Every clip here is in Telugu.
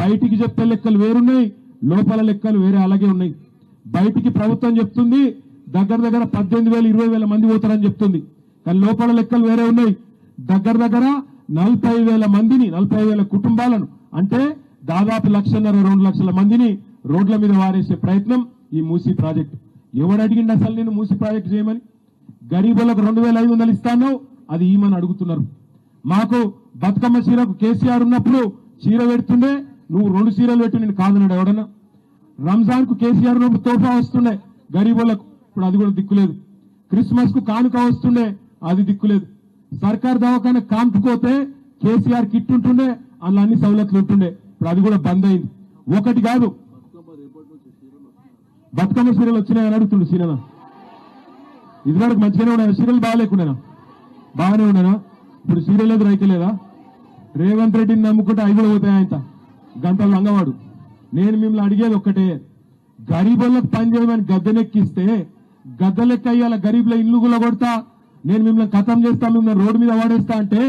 బయటికి చెప్పే లెక్కలు వేరున్నాయి లోపల లెక్కలు వేరే అలాగే ఉన్నాయి. బయటికి ప్రభుత్వం చెప్తుంది దగ్గర దగ్గర పద్దెనిమిది వేల ఇరవై వేల మంది పోతారని చెప్తుంది. కానీ లోపల లెక్కలు వేరే ఉన్నాయి. దగ్గర దగ్గర నలభై వేల మందిని నలభై వేల కుటుంబాలను అంటే దాదాపు లక్షన్నర రెండు లక్షల మందిని రోడ్ల మీద వారేసే ప్రయత్నం ఈ మూసీ ప్రాజెక్ట్. ఎవడు అడిగిండి అసలు నేను మూసీ ప్రాజెక్ట్ చేయమని? గరీబులకు రెండు వేల ఐదు వందలు ఇస్తాను అది ఈమని అడుగుతున్నారు. మాకు బతుకమ్మ చీరకు కేసీఆర్ ఉన్నప్పుడు చీర పెడుతుండే నువ్వు రెండు సీరలు పెట్టి నేను కాదన్నాడు ఎవడన్నా? రంజాన్కు కేసీఆర్ తోఫా వస్తుండే గరీబులకు. ఇప్పుడు అది కూడా దిక్కులేదు క్రిస్మస్కు కానుక వస్తుండే అది దిక్కులేదు సర్కార్ దవాఖాన కాంపుకోతే కేసీఆర్ కిట్ ఉంటుండే అందులో అన్ని సవలతులు ఉంటుండే. ఇప్పుడు అది కూడా బంద్ అయింది. ఒకటి కాదు. బతుకమ్మ సీరియల్ వచ్చినాయని అడుగుతుండు సీనన్న ఇదివరకు మంచిగానే ఉన్నాయా సీరియల్ బాగాలేకున్నానా బాగానే ఉన్నానా ఇప్పుడు సీరియల్ లేదు రైతు లేదా రేవంత్ రెడ్డిని నమ్ముకుంటే ఐదు కూడా పోతాయి ఆయన గంటల లంగవాడు. నేను మిమ్మల్ని అడిగేది ఒక్కటే గరీబులకు పని చేయమని గద్దెనెక్కిస్తే గద్దెలెక్క అయ్యాల గరీబుల ఇల్లు కూడా కొడతా నేను మిమ్మల్ని కథం చేస్తా మిమ్మల్ని రోడ్డు మీద వాడేస్తా అంటే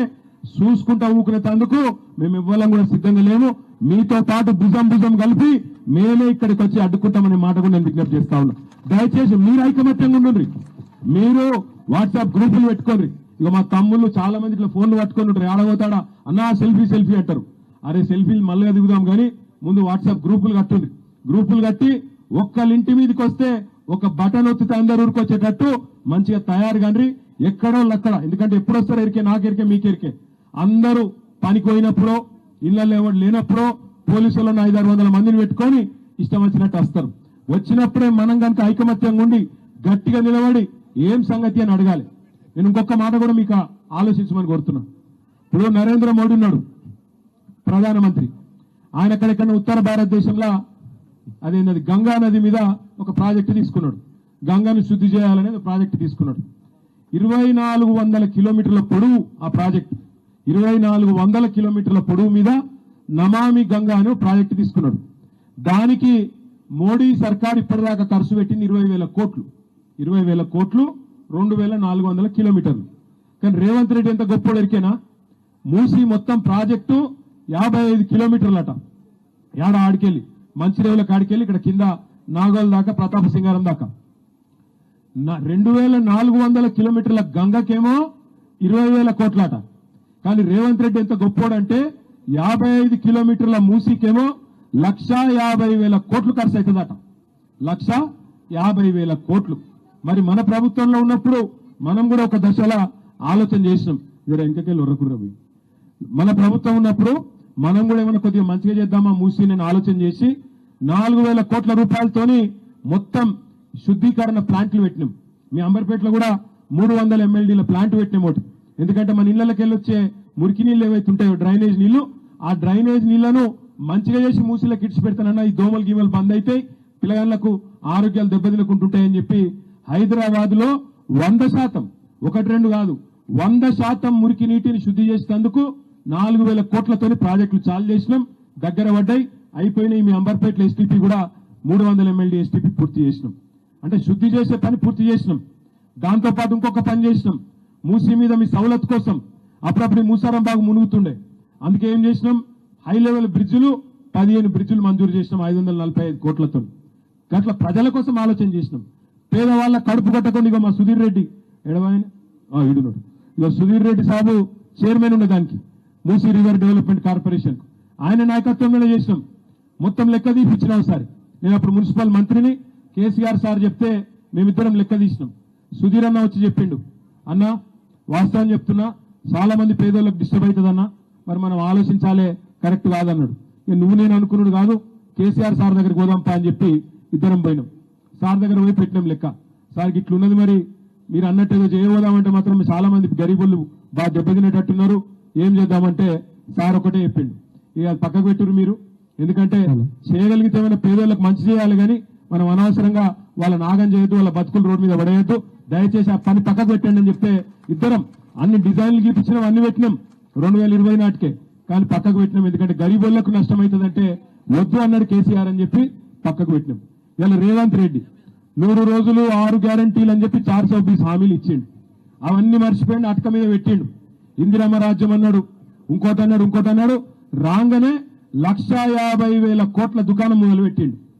చూసుకుంటా ఊకునే తందుకు మేము ఇవ్వాలని కూడా సిద్ధంగా లేము. మీతో పాటు భుజం భుజం కలిపి మేమే ఇక్కడికి వచ్చి అడ్డుకుంటామనే మాట కూడా నేను విజ్ఞప్తి చేస్తా ఉన్నా. దయచేసి మీరు ఐకమత్యంగా ఉండండి మీరు వాట్సాప్ గ్రూపులు పెట్టుకోండి. ఇక మా తమ్ముళ్ళు చాలా మంది ఇట్లా ఫోన్లు పట్టుకొని ఉంటారు ఆడబోతాడా అన్నా సెల్ఫీ సెల్ఫీ అంటారు. అరే సెల్ఫీలు మళ్ళీ దిగుదాం కానీ ముందు వాట్సాప్ గ్రూపులు కట్టుంది. గ్రూపులు కట్టి ఒక్కళ్ళింటి మీదకి వస్తే ఒక బటన్ ఒత్తితే అందరు ఊరుకొచ్చేటట్టు మంచిగా తయారు కానీ ఎక్కడో అక్కడ ఎందుకంటే ఎప్పుడు వస్తారు ఎరికే నాకెరికే మీకెరికే అందరూ పనికి పోయినప్పుడో ఇళ్ళలో ఎవరు లేనప్పుడో పోలీసులను ఐదారు వందల మందిని పెట్టుకొని ఇష్టం వచ్చినట్టు వస్తారు. వచ్చినప్పుడే మనం కనుక ఐకమత్యంగా ఉండి గట్టిగా నిలబడి ఏం సంగతి అని అడగాలి. నేను ఇంకొక మాట కూడా మీకు ఆలోచించమని కోరుతున్నా. ఇప్పుడు నరేంద్ర మోడీ ఉన్నాడు. ప్రధానమంత్రి. ఆయన ఎక్కడెక్కడ ఉత్తర భారతదేశంలో అదేంటది గంగా నది మీద ఒక ప్రాజెక్టు తీసుకున్నాడు. గంగాను శుద్ధి చేయాలనేది ప్రాజెక్టు తీసుకున్నాడు. ఇరవై నాలుగు వందల కిలోమీటర్ల పొడవు ఆ ప్రాజెక్ట్. ఇరవై నాలుగు వందల కిలోమీటర్ల పొడవు మీద నమామి గంగా అనే ప్రాజెక్టు తీసుకున్నాడు. దానికి మోడీ సర్కార్ ఇప్పటిదాకా ఖర్చు పెట్టింది ఇరవై వేల కోట్లు. ఇరవై వేల కోట్లు రెండు వేల నాలుగు వందల కిలోమీటర్లు. కానీ రేవంత్ రెడ్డి ఎంత గొప్ప ఎరికేనా? మూసి మొత్తం ప్రాజెక్టు యాభై ఐదు కిలోమీటర్లట. యాడ ఆడికెళ్ళి? మంచిరేవుల కాడికెళ్ళి ఇక్కడ కింద నాగోల్ దాకా ప్రతాప సింగారం దాకా. రెండు వేల నాలుగు వందల కిలోమీటర్ల గంగకేమో ఇరవై వేల కోట్లట. కానీ రేవంత్ రెడ్డి ఎంత గొప్పోడంటే యాభై ఐదు కిలోమీటర్ల మూసీకేమో లక్ష యాభై వేల కోట్లు ఖర్చు అవుతుందట లక్ష యాభై వేల కోట్లు. మరి మన ప్రభుత్వంలో ఉన్నప్పుడు మనం కూడా ఒక దశలో ఆలోచన చేసినాం. జర ఇంకకెళ్ళి ఉర్రకుర్ర మన ప్రభుత్వం ఉన్నప్పుడు మనం కూడా ఏమైనా కొద్దిగా మంచిగా చేద్దామా మూసి నేను ఆలోచన చేసి నాలుగు వేల కోట్ల రూపాయలతోని మొత్తం శుద్ధీకరణ ప్లాంట్లు పెట్టినాం. మీ అంబర్పేటలో కూడా మూడు వందల ఎమ్మెల్డీల ప్లాంట్ పెట్టినాం ఒకటి. ఎందుకంటే మన ఇళ్ళకి వచ్చే మురికి నీళ్ళు ఏవైతే ఉంటాయో డ్రైనేజ్ నీళ్ళు ఆ డ్రైనేజ్ నీళ్ళను మంచిగా చేసి మూసిలో కిడ్స్ పెడతానన్నా ఈ దోమలు గీమలు బంద్ అయితే పిల్లగాళ్ళకు ఆరోగ్యాలు దెబ్బతినకుంటుంటాయని చెప్పి హైదరాబాద్లో వంద శాతం ఒకటి రెండు కాదు వంద శాతం మురికి నీటిని శుద్ధి చేసేందుకు నాలుగు వేల కోట్లతోని ప్రాజెక్టులు చాలు చేసినాం. దగ్గర పడ్డాయి. అయిపోయినాయి మీ అంబర్పేటలో ఎస్టీపీ కూడా మూడు వందల ఎమ్మెల్యే ఎస్టీపీ పూర్తి చేసినాం. అంటే శుద్ధి చేసే పని పూర్తి చేసినాం. దాంతో పాటు ఇంకొక పని చేసినాం. మూసీ మీద మీ సవలత్ కోసం అప్పుడప్పుడు మూసారం బాగా మునుగుతుండే. అందుకే ఏం చేసినాం? హై లెవెల్ బ్రిడ్జులు పదిహేను బ్రిడ్జులు మంజూరు చేసినాం ఐదు వందల నలభై ఐదు కోట్లతో అట్లా ప్రజల కోసం ఆలోచన చేసినాం. పేదవాళ్ళ కడుపు కట్టకుండా మా సుధీర్ రెడ్డి ఎడవాయన ఇడున్నాడు ఇక సుధీర్ రెడ్డి సాబు చైర్మన్ ఉన్న దానికి. Musi river development corporation. ఆయన నాయకత్వంలోనే చేసినాం. మొత్తం లెక్క తీపిచ్చినాం ఒకసారి. నేను అప్పుడు మున్సిపల్ మంత్రిని కేసీఆర్ సార్ చెప్తే మేమిద్దరం లెక్క తీసినాం. సుధీర్ అన్న వచ్చి చెప్పిండు. అన్న వాస్తవం చెప్తున్నా చాలా మంది పేదోళ్ళకి డిస్టర్బ్ అవుతుందన్న మరి మనం ఆలోచించాలే కరెక్ట్ కాదన్నాడు. ఇక నువ్వు నేను అనుకున్నాడు కాదు కేసీఆర్ సార్ దగ్గరికి పోదాంపా అని చెప్పి ఇద్దరం పోయినాం. సార్ దగ్గర పోయి పెట్టినాం లెక్క. సార్కి ఇట్లున్నది మరి మీరు అన్నట్టుగా చేయబోదామంటే మాత్రం చాలా మంది గరీబులు బాగా దెబ్బతినేటట్టున్నారు. ఏం చేద్దామంటే సార్ ఒకటే చెప్పిండు. ఇక పక్కకు పెట్టురు మీరు. ఎందుకంటే చేయగలిగితే ఏమైనా పేదోళ్ళకి మంచి చేయాలి కానీ మనం అనవసరంగా వాళ్ళ నాగం చేయొద్దు వాళ్ళ బతుకులు రోడ్డు మీద పడేయద్దు. దయచేసి ఆ పని పక్కకు పెట్టండి అని చెప్తే ఇద్దరం అన్ని డిజైన్లు గీపించినాం అన్ని పెట్టినాం రెండు వేల ఇరవై నాటికే. కానీ పక్కకు పెట్టినాం. ఎందుకంటే గరీబులకు నష్టం అవుతుందంటే వద్దు అన్నాడు కేసీఆర్ అని చెప్పి పక్కకు పెట్టినాం. ఇలా రేవంత్ రెడ్డి నూరు రోజులు ఆరు గ్యారంటీలు అని చెప్పి చార్ సో బీస్ హామీలు ఇచ్చిండు. అవన్నీ మర్చిపోయిండు అటక మీద పెట్టిండు. ఇందిరమ్మ రాజ్యం అన్నాడు ఇంకోటి అన్నాడు ఇంకోటి అన్నాడు. రాగానే లక్షా యాభై వేల కోట్ల దుకాణం మొదలుపెట్టిండు.